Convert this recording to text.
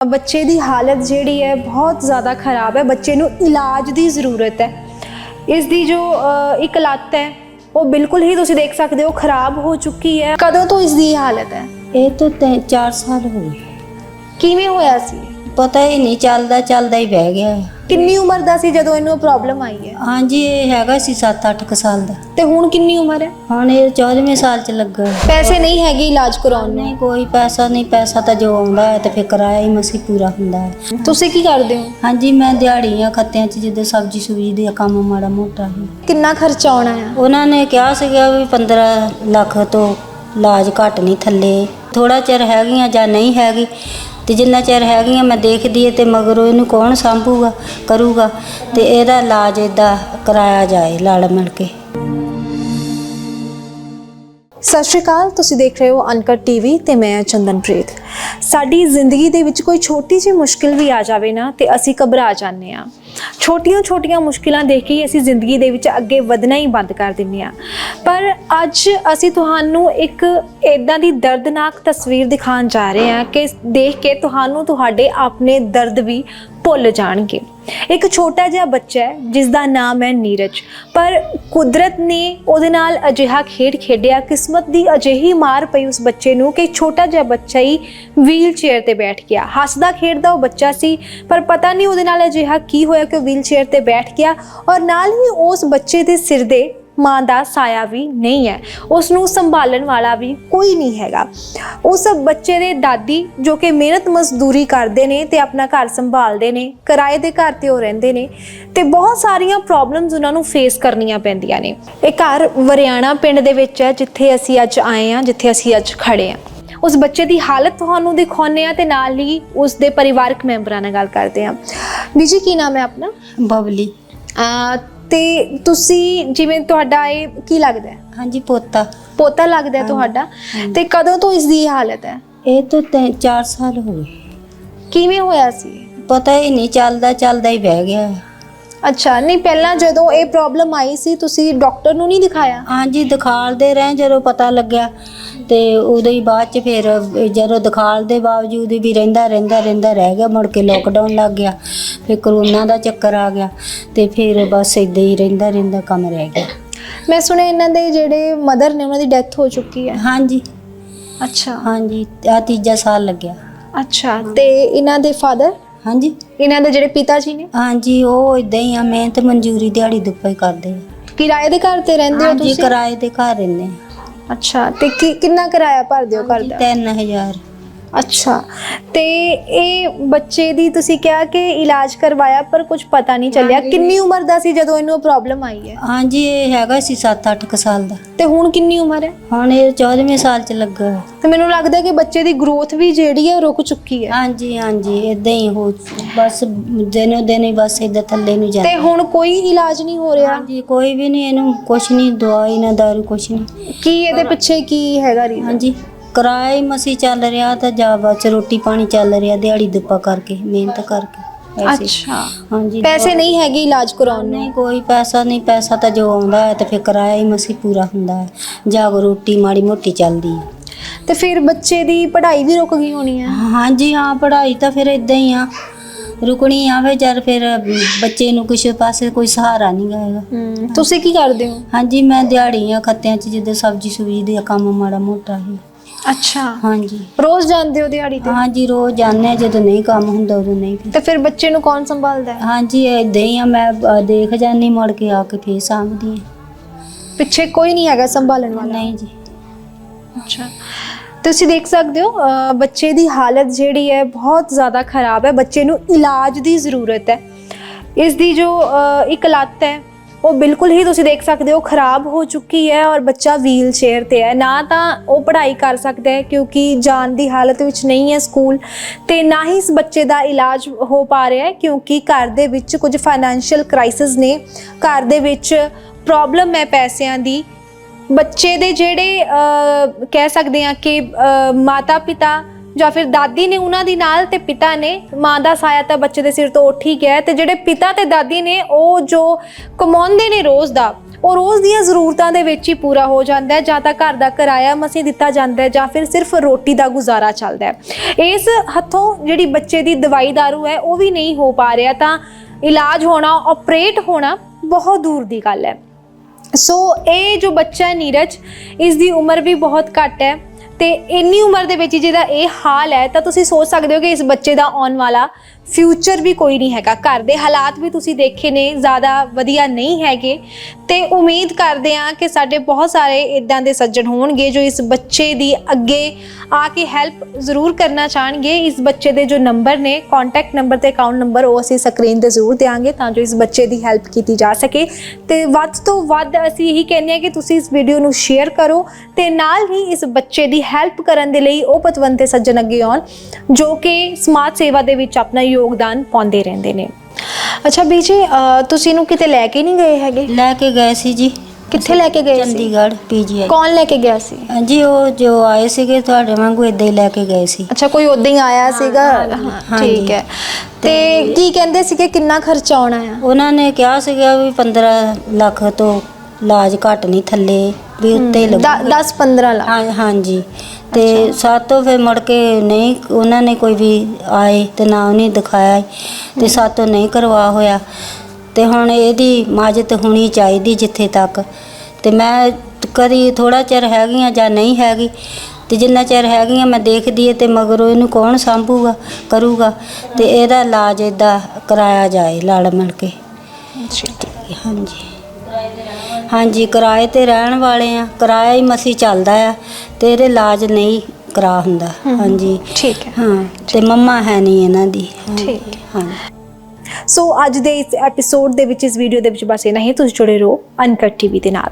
ਬੱਚੇ ਦੀ ਹਾਲਤ ਜਿਹੜੀ ਹੈ ਬਹੁਤ ਜ਼ਿਆਦਾ ਖਰਾਬ ਹੈ। ਬੱਚੇ ਨੂੰ ਇਲਾਜ ਦੀ ਜ਼ਰੂਰਤ ਹੈ। ਇਸ ਦੀ ਜੋ ਇੱਕ ਲੱਤ ਹੈ ਉਹ ਬਿਲਕੁਲ ਹੀ ਤੁਸੀਂ ਦੇਖ ਸਕਦੇ ਹੋ ਖਰਾਬ ਹੋ ਚੁੱਕੀ ਹੈ। ਕਦੋਂ ਤੋਂ ਇਸ ਦੀ ਹਾਲਤ ਹੈ? ਇਹ ਤਾਂ 4 ਸਾਲ ਹੋ ਗਏ। ਕਿਵੇਂ ਹੋਇਆ ਸੀ? ਪਤਾ ਹੀ ਨਹੀਂ ਚੱਲਦਾ ਚੱਲਦਾ ਹੀ ਬਹਿ ਗਿਆ। ਹੈ। ਕਿੰਨੀ ਉਮਰ ਦਾ ਸੀ ਜਦੋਂ ਇਹਨੂੰ ਪ੍ਰੋਬਲਮ ਆਈ ਹੈ? ਹਾਂਜੀ ਇਹ ਹੈਗਾ ਸੀ 7-8 ਕੁ ਸਾਲ ਦਾ। ਤੇ ਹੁਣ ਕਿੰਨੀ ਉਮਰ ਹੈ? ਹੁਣ ਇਹ 14ਵੇਂ ਸਾਲ ਚ ਲੱਗਾ। ਹੈ। ਪੈਸੇ ਨਹੀਂ ਹੈਗੇ ਇਲਾਜ ਕਰਾਉਣ ਨੂੰ? ਨਹੀਂ ਕੋਈ ਪੈਸਾ ਨਹੀਂ ਪੈਸਾ ਤਾਂ ਜੋ ਆਉਂਦਾ ਹੈ ਤੇ ਫਿਰ ਕਿਰਾਇਆ ਹੀ ਮਸੀ ਪੂਰਾ ਹੁੰਦਾ ਹੈ। ਤੁਸੀਂ ਕੀ ਕਰਦੇ ਹੋ? ਹਾਂਜੀ ਮੈਂ ਦਿਹਾੜੀ ਆ ਖੱਤਿਆਂ ਚ ਜਿੱਦੇ ਸਬਜ਼ੀ ਸੁਬਜ਼ੀ ਦੇ ਕੰਮ ਮਾੜਾ ਮੋਟਾ। ਹੀ ਕਿੰਨਾ ਖਰਚਾ ਆਉਣਾ ਹੈ ਉਹਨਾਂ ਨੇ ਕਿਹਾ ਸੀਗਾ ਵੀ 15 ਲੱਖ ਤੋਂ ਇਲਾਜ ਘੱਟ ਨਹੀਂ ਥੱਲੇ। ਥੋੜਾ ਚਿਰ ਹੈਗੀਆਂ ਜਾਂ ਨਹੀਂ ਹੈਗੀ ਤੇ ਜਿੰਨਾ ਚਿਰ ਹੈਗੀਆਂ ਮੈਂ ਦੇਖਦੀ ਹੈ ਤੇ ਮਗਰੋਂ ਇਹਨੂੰ ਕੌਣ ਸੰਭੂਗਾ, ਕਰੂਗਾ ਤੇ ਇਹਦਾ ਇਲਾਜ ਇਦਾਂ ਕਰਾਇਆ ਜਾਏ ਲੜ ਮਿਲ ਕੇ। ਸਤਿ ਸ਼੍ਰੀ ਅਕਾਲ, ਤੁਸੀਂ ਦੇਖ ਰਹੇ ਹੋ ਅਨਕਟ ਟੀਵੀ ਤੇ ਮੈਂ ਚੰਦਨਪ੍ਰੀਤ। ਸਾਡੀ ਜ਼ਿੰਦਗੀ ਦੇ ਵਿੱਚ ਕੋਈ ਛੋਟੀ ਜਿਹੀ ਮੁਸ਼ਕਿਲ ਵੀ ਆ ਜਾਵੇ ਨਾ, ਤੇ ਅਸੀਂ ਘਬਰਾ ਜਾਂਦੇ ਆ ਛੋਟੀਆਂ-ਛੋਟੀਆਂ ਮੁਸ਼ਕਿਲਾਂ ਦੇਖ ਕੇ ਅਸੀਂ ਜ਼ਿੰਦਗੀ ਦੇ ਵਿੱਚ ਅੱਗੇ ਵਧਣਾ ਹੀ ਬੰਦ ਕਰ ਦਿੰਦੇ ਆ ਪਰ ਅੱਜ ਅਸੀਂ ਤੁਹਾਨੂੰ ਇੱਕ ਇਦਾਂ ਦੀ ਦਰਦਨਾਕ ਤਸਵੀਰ ਦਿਖਾਉਣ ਜਾ ਰਹੇ ਹਾਂ ਕਿ ਦੇਖ ਕੇ ਤੁਹਾਨੂੰ ਤੁਹਾਡੇ ਆਪਣੇ ਦਰਦ ਵੀ ਭੁੱਲ ਜਾਣਗੇ। ਇੱਕ ਛੋਟਾ ਜਿਹਾ ਬੱਚਾ ਹੈ ਜਿਸ ਦਾ ਨਾਮ ਹੈ ਨੀਰਜ। ਪਰ ਕੁਦਰਤ ਨੇ ਉਹਦੇ ਨਾਲ ਅਜਿਹਾ ਖੇਡ ਖੇਡਿਆ, ਕਿਸਮਤ ਦੀ ਅਜਿਹੀ ਮਾਰ ਪਈ ਉਸ ਬੱਚੇ ਨੂੰ ਕਿ ਛੋਟਾ ਜਿਹਾ ਬੱਚਾ ਹੀ ਵੀਲ ਚੇਅਰ ਤੇ ਬੈਠ ਗਿਆ। ਹੱਸਦਾ ਖੇਡਦਾ ਉਹ ਬੱਚਾ ਸੀ, ਪਰ ਪਤਾ ਨਹੀਂ ਉਹਦੇ ਨਾਲ ਅਜਿਹਾ ਕੀ ਹੋਇਆ ਕਿ ਉਹ ਵੀਲ ਚੇਅਰ ਤੇ ਬੈਠ ਗਿਆ ਔਰ ਨਾਲ ਹੀ ਉਸ ਬੱਚੇ ਦੇ ਸਿਰ ਦੇ ਮਾਂ ਦਾ ਸਾਇਆ ਵੀ ਨਹੀਂ ਹੈ। ਉਸ ਨੂੰ ਸੰਭਾਲਣ ਵਾਲਾ ਵੀ ਕੋਈ ਨਹੀਂ ਹੈਗਾ। ਉਸ ਬੱਚੇ ਦੇ ਦਾਦੀ ਜੋ ਕਿ ਮਿਹਨਤ ਮਜ਼ਦੂਰੀ ਕਰਦੇ ਨੇ ਤੇ ਆਪਣਾ ਘਰ ਸੰਭਾਲਦੇ ਨੇ ਕਿਰਾਏ ਦੇ ਘਰ ਤੇ ਉਹ ਰਹਿੰਦੇ ਨੇ ਤੇ ਬਹੁਤ ਸਾਰੀਆਂ ਪ੍ਰੋਬਲਮਸ ਉਹਨਾਂ ਨੂੰ ਫੇਸ ਕਰਨੀਆਂ ਪੈਂਦੀਆਂ ਨੇ। ਇਹ ਘਰ ਵਰਿਆਣਾ ਪਿੰਡ ਦੇ ਵਿੱਚ ਹੈ ਜਿੱਥੇ ਅਸੀਂ ਅੱਜ ਆਏ ਹਾਂ ਜਿੱਥੇ ਅਸੀਂ ਅੱਜ ਖੜੇ ਹਾਂ। ਉਸ ਬੱਚੇ ਦੀ ਹਾਲਤ ਤੁਹਾਨੂੰ ਦਿਖਾਉਂਦੇ ਆ ਤੇ ਨਾਲ ਹੀ ਉਸ ਦੇ ਪਰਿਵਾਰਕ ਮੈਂਬਰਾਂ ਨਾਲ ਗੱਲ ਕਰਦੇ ਹਾਂ। ਬੀਜੀ ਕੀ ਨਾਮ ਹੈ ਆਪਣਾ? ਬਬਲੀ। ਤੇ ਤੁਸੀਂ ਜਿਵੇਂ ਤੁਹਾਡਾ ਇਹ ਕੀ ਲੱਗਦਾ ਹੈ? ਹਾਂਜੀ ਪੋਤਾ। ਪੋਤਾ ਲੱਗਦਾ ਹੈ ਤੁਹਾਡਾ। ਤੇ ਕਦੋਂ ਤੋਂ ਇਸ ਦੀ ਇਹ ਹਾਲਤ ਹੈ? ਇਹ ਤਾਂ 4 ਸਾਲ ਹੋ ਗਏ। ਕਿਵੇਂ ਹੋਇਆ ਸੀ? ਪਤਾ ਹੀ ਨਹੀਂ ਚੱਲਦਾ ਚੱਲਦਾ ਹੀ ਬਹਿ ਗਿਆ। ਅੱਛਾ ਨਹੀਂ ਪਹਿਲਾਂ ਜਦੋਂ ਇਹ ਪ੍ਰੋਬਲਮ ਆਈ ਸੀ ਤੁਸੀਂ ਡਾਕਟਰ ਨੂੰ ਨਹੀਂ ਦਿਖਾਇਆ? ਹਾਂਜੀ ਦਿਖਾਲਦੇ ਰਹੇ ਜਦੋਂ ਪਤਾ ਲੱਗਿਆ। ਤੇ ਉਦੋਂ ਹੀ ਬਾਅਦ ਚ ਫਿਰ ਜਦੋਂ ਦਿਖਾਲ ਦੇ ਬਾਵਜੂਦ ਵੀ ਰਹਿੰਦਾ ਰਹਿੰਦਾ ਰਹਿੰਦਾ ਰਹਿ ਗਿਆ ਮੁੜ ਕੇ ਲੋਕਡਾਊਨ ਲੱਗ ਗਿਆ ਫਿਰ ਕਰੋਨਾ ਦਾ ਚੱਕਰ ਆ ਗਿਆ ਤੇ ਫਿਰ ਬਸ ਇਦਾਂ ਹੀ ਰਹਿੰਦਾ ਰਹਿੰਦਾ ਕੰਮ ਰਹਿ ਗਿਆ। ਮੈਂ ਸੁਣਿਆ ਇਹਨਾਂ ਦੇ ਜਿਹੜੇ ਮਦਰ ਨੇ ਉਹਨਾਂ ਦੀ ਡੈਥ ਹੋ ਚੁੱਕੀ ਹੈ। ਹਾਂਜੀ। ਅੱਛਾ। ਹਾਂਜੀ ਆ ਤੀਜਾ ਸਾਲ ਲੱਗਿਆ। ਅੱਛਾ ਤੇ ਇਹਨਾਂ ਦੇ ਫਾਦਰ ਹਾਂਜੀ। ਇਹਨਾਂ ਦੇ ਜਿਹੜੇ ਪਿਤਾ ਜੀ ਨੇ? ਹਾਂਜੀ ਉਹ ਇਦਾਂ ਹੀ ਆ ਮਿਹਨਤ ਮਨਜ਼ੂਰੀ ਦਿਹਾੜੀ ਦੁੱਪਾ ਹੀ ਕਰਦੇ ਆ। ਕਿਰਾਏ ਦੇ ਘਰ ਤੇ ਰਹਿੰਦੇ ਹੋ ਹਾਂਜੀ ਤੁਸੀਂ? ਕਿਰਾਏ ਦੇ ਘਰ ਰਹਿੰਦੇ ਆ। ਅੱਛਾ ਤੇ ਕੀ- ਕਿੰਨਾ ਕਿਰਾਇਆ ਭਰਦੇ ਹੋ ਘਰ ਦਾ? 3000 ਅੱਛਾ। ਤੇ ਇਹ ਬੱਚੇ ਦੀ ਤੁਸੀਂ ਕਿਹਾ ਕਿ ਇਲਾਜ ਕਰਵਾਇਆ ਪਰ ਕੁਝ ਪਤਾ ਨਹੀਂ ਚੱਲਿਆ। ਕਿੰਨੀ ਉਮਰ ਦਾ ਸੀ ਜਦੋਂ ਇਹਨੂੰ ਪ੍ਰੋਬਲਮ ਆਈ ਹੈ? ਹਾਂਜੀ ਇਹ ਹੈਗਾ ਸੀ 7-8 ਕੁ ਸਾਲ ਦਾ। ਤੇ ਹੁਣ ਕਿੰਨੀ ਉਮਰ ਹੈ? ਹੁਣ ਇਹ 14ਵੇਂ ਸਾਲ ਚ ਲੱਗਾ। ਤੇ ਮੈਨੂੰ ਲੱਗਦਾ ਕਿ ਬੱਚੇ ਦੀ ਗਰੋਥ ਵੀ ਜਿਹੜੀ ਹੈ ਰੁਕ ਚੁੱਕੀ ਹੈ। ਹਾਂਜੀ ਹਾਂਜੀ ਇਦਾਂ ਹੀ ਹੋ ਬਸ ਦਿਨੋ ਦਿਨ ਹੀ ਬਸ ਇਦਾਂ ਥੱਲੇ ਨੂੰ ਤੇ ਜਾਂਦਾ। ਹੁਣ ਕੋਈ ਇਲਾਜ ਨਹੀਂ ਹੋ ਰਿਹਾ? ਹਾਂਜੀ ਕੋਈ ਵੀ ਨਹੀਂ ਇਹਨੂੰ ਕੁਛ ਨਹੀਂ ਦਵਾਈ ਨਾ ਦਾਰੂ ਕੁਛ ਨਹੀਂ। ਕੀ ਇਹਦੇ ਪਿੱਛੇ ਕੀ ਹੈਗਾ ਰੀਜ਼ਨ? ਹਾਂਜੀ। ਕਿਰਾਇਆ ਹੀ ਮਸੀ ਚੱਲ ਰਿਹਾ ਤਾਂ ਜਾ ਬਸ ਰੋਟੀ ਪਾਣੀ ਚੱਲ ਰਿਹਾ ਦਿਹਾੜੀ ਦੁੱਪਾ ਕਰਕੇ ਮਿਹਨਤ ਕਰਕੇ ਐਸੇ। ਅੱਛਾ। ਹਾਂਜੀ ਪੈਸੇ ਨਹੀਂ ਹੈਗੇ ਇਲਾਜ ਕਰਾਉਣ ਨੂੰ? ਨਹੀਂ ਕੋਈ ਪੈਸਾ ਨਹੀਂ ਪੈਸਾ ਤਾਂ ਜੋ ਆਉਂਦਾ ਹੈ ਤੇ ਫਿਰ ਕਿਰਾਇਆ ਹੀ ਮਸੀ ਪੂਰਾ ਹੁੰਦਾ ਹੈ। ਜਾ ਰੋਟੀ ਮਾੜੀ ਮੋਟੀ ਚੱਲਦੀ ਹੈ। ਤੇ ਫਿਰ ਬੱਚੇ ਦੀ ਪੜ੍ਹਾਈ ਵੀ ਰੁਕ ਗਈ ਹੋਣੀ ਹੈ? ਹਾਂਜੀ ਹਾਂ ਪੜ੍ਹਾਈ ਤਾਂ ਫਿਰ ਇਦਾਂ ਹੀ ਆ। ਰੁਕਣੀ ਆਵੇ ਜਦ ਫਿਰ ਬੱਚੇ ਨੂੰ ਕਿਸੇ ਪਾਸੇ ਕੋਈ ਸਹਾਰਾ ਨਹੀਂ ਹੈਗਾ। ਤੁਸੀਂ ਕੀ ਕਰਦੇ ਹੋ? ਹਾਂਜੀ ਮੈਂ ਦਿਹਾੜੀ ਆ ਖੱਤਿਆਂ 'ਚ ਜਿੱਦਾਂ ਸਬਜ਼ੀ ਸੁਬਜ਼ੀ ਦੇ ਕੰਮ ਮਾੜਾ ਮੋਟਾ ਹੀ। ਅੱਛਾ। ਹਾਂਜੀ। ਰੋਜ਼ ਜਾਂਦੇ ਹੋ ਦਿਹਾੜੀ ਤੇ? ਹਾਂਜੀ ਰੋਜ਼ ਜਾਂਦੇ ਹਾਂ, ਜਦੋਂ ਨਹੀਂ ਕੰਮ ਹੁੰਦਾ ਉਦੋਂ ਨਹੀਂ ਫਿਰ। ਤੇ ਫਿਰ ਬੱਚੇ ਨੂੰ ਕੌਣ ਸੰਭਾਲਦਾ ਹੈ? ਹਾਂਜੀ ਇਦਾਂ ਹੀ ਆ ਮੈਂ ਅ, ਦੇਖ ਜਾਂਦੀ ਮੁੜ ਕੇ ਆ ਕੇ ਫੇਰ ਸਾਂਭਦੀ ਹਾਂ। ਪਿੱਛੇ ਕੋਈ ਨਹੀਂ ਹੈਗਾ ਸੰਭਾਲਣ ਵਾਲਾ? ਨਹੀਂ ਜੀ। ਅੱਛਾ। ਤੁਸੀਂ ਦੇਖ ਸਕਦੇ ਹੋ ਬੱਚੇ ਦੀ ਹਾਲਤ ਜਿਹੜੀ ਹੈ ਬਹੁਤ ਜ਼ਿਆਦਾ ਖਰਾਬ ਹੈ। ਬੱਚੇ ਨੂੰ ਇਲਾਜ ਦੀ ਜ਼ਰੂਰਤ ਹੈ। ਇਸ ਦੀ ਜੋ ਅਹ, ਇੱਕ ਲੱਤ ਹੈ ਉਹ ਬਿਲਕੁਲ ਹੀ ਤੁਸੀਂ ਦੇਖ ਸਕਦੇ ਹੋ ਖਰਾਬ ਹੋ ਚੁੱਕੀ ਹੈ ਔਰ ਬੱਚਾ ਵੀਲ ਚੇਅਰ ਤੇ ਹੈ। ਨਾ ਤਾਂ ਉਹ ਪੜ੍ਹਾਈ ਕਰ ਸਕਦਾ ਹੈ ਕਿਉਂਕਿ ਜਾਣ ਦੀ ਹਾਲਤ ਵਿੱਚ ਨਹੀਂ ਹੈ ਸਕੂਲ ਤੇ ਨਾ ਹੀ ਇਸ ਬੱਚੇ ਦਾ ਇਲਾਜ ਹੋ ਪਾ ਰਿਹਾ ਹੈ ਕਿਉਂਕਿ ਘਰ ਦੇ ਵਿੱਚ ਕੁਝ ਫਾਈਨੈਂਸ਼ੀਅਲ ਕ੍ਰਾਈਸਿਸ ਨੇ। ਘਰ ਦੇ ਵਿੱਚ ਪ੍ਰੋਬਲਮ ਹੈ ਪੈਸਿਆਂ ਦੀ। ਬੱਚੇ ਦੇ ਜਿਹੜੇ ਕਹਿ ਸਕਦੇ ਆ ਕਿ ਮਾਤਾ ਪਿਤਾ ਜਾਂ ਫਿਰ ਦਾਦੀ ਨੇ ਉਹਨਾਂ ਦੀ ਨਾਲ ਤੇ ਪਿਤਾ ਨੇ, ਮਾਂ ਦਾ ਸਾਇਆ ਤਾਂ ਬੱਚੇ ਦੇ ਸਿਰ ਤੋਂ ਉੱਠ ਹੀ ਗਿਆ ਹੈ ਤੇ ਜਿਹੜੇ ਪਿਤਾ ਤੇ ਦਾਦੀ ਨੇ, ਉਹ ਜੋ ਕਮਾਉਂਦੇ ਨੇ ਰੋਜ਼ ਦਾ, ਉਹ ਰੋਜ਼ ਦੀਆਂ ਜ਼ਰੂਰਤਾਂ ਦੇ ਵਿੱਚ ਹੀ ਪੂਰਾ ਹੋ ਜਾਂਦਾ ਹੈ, ਜਾਂ ਤਾਂ ਘਰ ਦਾ ਕਿਰਾਇਆ ਮਸੀਂ ਦਿੱਤਾ ਜਾਂਦਾ ਹੈ, ਜਾਂ ਫਿਰ ਸਿਰਫ ਰੋਟੀ ਦਾ ਗੁਜ਼ਾਰਾ ਚੱਲਦਾ ਹੈ। ਇਸ ਹੱਥੋਂ ਜਿਹੜੀ ਬੱਚੇ ਦੀ ਦਵਾਈ ਦਾਰੂ ਹੈ, ਉਹ ਵੀ ਨਹੀਂ ਹੋ ਪਾ ਰਿਹਾ, ਤਾਂ ਇਲਾਜ ਹੋਣਾ ਆਪਰੇਟ ਹੋਣਾ ਬਹੁਤ ਦੂਰ ਦੀ ਗੱਲ ਹੈ। ਸੋ ਇਹ ਜੋ ਬੱਚਾ ਹੈ ਨੀਰਜ, ਇਸ ਦੀ ਉਮਰ ਵੀ ਬਹੁਤ ਘੱਟ ਹੈ। ਤੇ ਇੰਨੀ ਉਮਰ ਦੇ ਵਿੱਚ ਹੀ ਜਿਹਦਾ ਇਹ ਹਾਲ ਹੈ, ਤਾਂ ਤੁਸੀਂ ਸੋਚ ਸਕਦੇ ਹੋ ਕਿ ਇਸ ਬੱਚੇ ਦਾ ਆਉਣ ਵਾਲਾ ਫਿਊਚਰ ਵੀ ਕੋਈ ਨਹੀਂ ਹੈਗਾ। ਘਰ ਦੇ ਹਾਲਾਤ ਵੀ ਤੁਸੀਂ ਦੇਖੇ ਨੇ, ਜ਼ਿਆਦਾ ਵਧੀਆ ਨਹੀਂ ਹੈਗੇ। ਤੇ ਉਮੀਦ ਕਰਦੇ ਹਾਂ ਕਿ ਸਾਡੇ ਬਹੁਤ ਸਾਰੇ ਇਦਾਂ ਦੇ ਸੱਜਣ ਹੋਣਗੇ ਜੋ ਇਸ ਬੱਚੇ ਦੀ ਅੱਗੇ ਆ ਕੇ ਹੈਲਪ ਜ਼ਰੂਰ ਕਰਨਾ ਚਾਹਣਗੇ। ਇਸ ਬੱਚੇ ਦੇ ਜੋ ਨੰਬਰ ਨੇ ਕੰਟੈਕਟ ਨੰਬਰ ਤੇ ਅਕਾਊਂਟ ਨੰਬਰ ਉਹ ਅਸੀਂ ਸਕਰੀਨ ਤੇ ਜ਼ਰੂਰ ਦੇਵਾਂਗੇ ਤਾਂ ਜੋ ਇਸ ਬੱਚੇ ਦੀ ਹੈਲਪ ਕੀਤੀ ਜਾ ਸਕੇ। ਤੇ ਵੱਧ ਤੋਂ ਵੱਧ ਅਸੀਂ ਇਹੀ ਕਹਿੰਦੇ ਹਾਂ ਕਿ ਤੁਸੀਂ ਇਸ ਵੀਡੀਓ ਨੂੰ ਸ਼ੇਅਰ ਕਰੋ ਤੇ ਨਾਲ ਹੀ ਇਸ ਬੱਚੇ ਦੀ ਹੈਲਪ ਕਰਨ ਦੇ ਲਈ ਉਹ ਪਤਵੰਤੇ ਸੱਜਣ ਅੱਗੇ ਆਉਣ, ਜੋ ਕਿ ਸਮਾਜ ਸੇਵਾ ਦੇ ਵਿੱਚ ਆਪਣਾ ਯੋਗਦਾਨ ਪਾਉਂਦੇ ਰਹਿੰਦੇ ਨੇ। ਅੱਛਾ ਬੀਜੀ ਤੁਸੀਂ ਇਹਨੂੰ ਕਿਤੇ ਲੈ ਕੇ ਨਹੀਂ ਗਏ ਹੈਗੇ? ਲੈ ਕੇ ਗਏ ਸੀ ਜੀ। ਕਿੱਥੇ ਲੈ ਕੇ ਗਏ ਸੀ? ਚੰਡੀਗੜ੍ਹ ਪੀਜੀਆਈ ਕੌਣ ਲੈ ਕੇ ਗਿਆ ਸੀ? ਹਾਂਜੀ ਉਹ ਜੋ ਆਏ ਸੀਗੇ ਤੁਹਾਡੇ ਵਾਂਗੂ ਇਦਾਂ ਹੀ ਲੈ ਕੇ ਗਏ ਸੀ। ਅੱਛਾ ਕੋਈ ਉਦਾਂ ਹੀ ਆਇਆ ਸੀਗਾ। ਠੀਕ ਹੈ। ਤੇ ਕੀ ਕਹਿੰਦੇ ਸੀਗੇ ਕਿੰਨਾ ਖਰਚਾ ਆਉਣਾ ਆ? ਉਹਨਾਂ ਨੇ ਕਿਹਾ ਸੀਗਾ ਵੀ 15 ਲੱਖ ਤੋਂ ਇਲਾਜ ਘੱਟ ਨਹੀਂ ਥੱਲੇ। ਵੀ ਉੱਤੇ ਲੱਗੂ 10 15 ਲੱਖ। ਹਾਂ ਹਾਂਜੀ। ਤੇ ਸਾਤੋਂ ਫਿਰ ਮੁੜ ਕੇ ਨਹੀਂ ਉਹਨਾਂ ਨੇ ਕੋਈ ਵੀ ਆਏ ਤੇ ਨਾ ਉਹਨੇ ਦਿਖਾਇਆ ਤੇ ਸਾਤੋਂ ਨਹੀਂ ਕਰਵਾ ਹੋਇਆ। ਤੇ ਹੁਣ ਇਹਦੀ ਮਾਜਤ ਹੋਣੀ ਚਾਹੀਦੀ ਜਿੱਥੇ ਤੱਕ। ਤੇ ਮੈਂ ਕਦੀ ਥੋੜਾ ਚਿਰ ਹੈਗੀਆਂ ਜਾਂ ਨਹੀਂ ਹੈਗੀ ਤੇ ਜਿੰਨਾ ਚਿਰ ਹੈਗੀਆਂ ਮੈਂ ਦੇਖਦੀ ਏ ਤੇ ਮਗਰੋਂ ਇਹਨੂੰ ਕੌਣ ਸੰਭੂਗਾ ਕਰੂਗਾ। ਤੇ ਇਹਦਾ ਇਲਾਜ ਇਦਾਂ ਕਰਾਇਆ ਜਾਏ ਲੜ ਮਿਲ ਕੇ। ਹਾਂਜੀ। ਹਾਂਜੀ ਕਿਰਾਏ ਤੇ ਰਹਿਣ ਵਾਲੇ ਆ। ਕਿਰਾਇਆ ਹੀ ਮਸੀ ਚੱਲਦਾ ਆ ਤੇ ਇਹਦੇ ਇਲਾਜ ਨਹੀਂ ਕਰਾ ਹੁੰਦਾ। ਹਾਂਜੀ। ਠੀਕ ਹੈ। ਹਾਂ ਤੇ ਮੰਮਾ ਹੈ ਨਹੀਂ ਇਹਨਾਂ ਦੀ। ਠੀਕ ਹਾਂ। ਸੋ ਅੱਜ ਦੇ ਇਸ ਐਪੀਸੋਡ ਦੇ ਵਿੱਚ ਇਸ ਵੀਡੀਓ ਦੇ ਵਿੱਚ ਬਸ ਇਹਨਾਂ ਹੀ। ਤੁਸੀਂ ਜੁੜੇ ਰਹੋ ਅਨਕਟ ਟੀਵੀ ਦੇ ਨਾਲ।